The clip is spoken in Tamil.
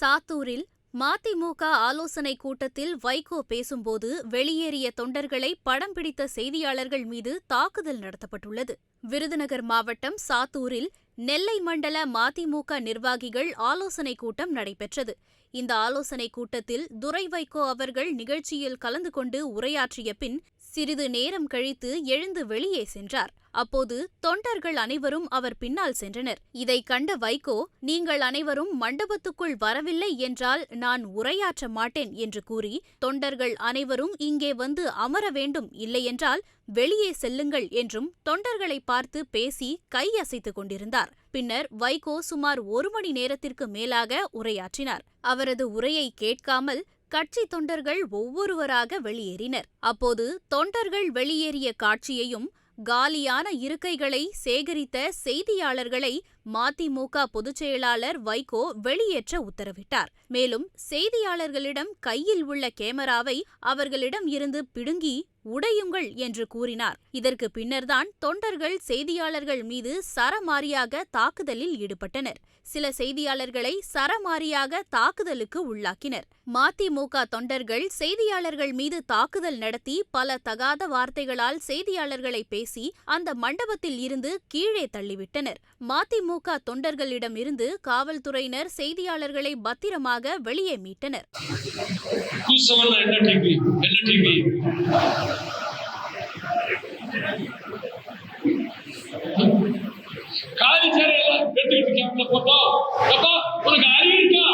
சாத்தூரில் மதிமுக ஆலோசனை கூட்டத்தில் வைகோ பேசும்போது வெளியேறிய தொண்டர்களை படம் பிடித்த செய்தியாளர்கள் மீது தாக்குதல் நடத்தப்பட்டுள்ளது. விருதுநகர் மாவட்டம் சாத்தூரில் நெல்லை மண்டல மதிமுக நிர்வாகிகள் ஆலோசனைக் கூட்டம் நடைபெற்றது. இந்த ஆலோசனைக் கூட்டத்தில் துரை வைகோ அவர்கள் நிகழ்ச்சியில் கலந்து கொண்டு உரையாற்றிய பின் சிறிது நேரம் கழித்து எழுந்து வெளியே சென்றார். அப்போது தொண்டர்கள் அனைவரும் அவர் பின்னால் சென்றனர். இதை கண்ட வைகோ நீங்கள் அனைவரும் மண்டபத்துக்குள் வரவில்லை என்றால் நான் உரையாற்ற மாட்டேன் என்று கூறி தொண்டர்கள் அனைவரும் இங்கே வந்து அமர வேண்டும். இல்லையென்றால் வெளியே செல்லுங்கள் என்றும் தொண்டர்களை பார்த்து பேசி கை அசைத்துக் கொண்டிருந்தார். பின்னர் வைகோ சுமார் ஒரு மணி நேரத்திற்கு மேலாக உரையாற்றினார். அவரது உரையை கேட்காமல் கட்சி தொண்டர்கள் ஒவ்வொருவராக வெளியேறினர். அப்போது தொண்டர்கள் வெளியேறிய காட்சியையும் காலியான இருக்கைகளை சேகரித்த செய்தியாளர்களை மதிமுக பொதுச்செயலாளர் வைகோ வெளியேற்ற உத்தரவிட்டார். மேலும் செய்தியாளர்களிடம் கையில் உள்ள கேமராவை அவர்களிடம் இருந்து பிடுங்கி உடையுங்கள் என்று கூறினார். இதற்கு பின்னர்தான் தொண்டர்கள் செய்தியாளர்கள் மீது சரமாரியாக தாக்குதலில் ஈடுபட்டனர். சில செய்தியாளர்களை சரமாரியாக தாக்குதலுக்கு உள்ளாக்கினர். மதிமுக தொண்டர்கள் செய்தியாளர்கள் மீது தாக்குதல் நடத்தி பல தகாத வார்த்தைகளால் செய்தியாளர்களை பேசி அந்த மண்டபத்தில் இருந்து கீழே தள்ளிவிட்டனர். மதிமுக திமுக தொண்டர்களிடம் இருந்து காவல்துறையினர் செய்தியாளர்களை பத்திரமாக வெளியே மீட்டனர். கூசவல்ல என்ன டிவி காலி சேரையெல்லாம் எடுத்துக்கிட்டு கேம்ப்ல போட்டோம் உனக்கு அறிவு இருக்கா?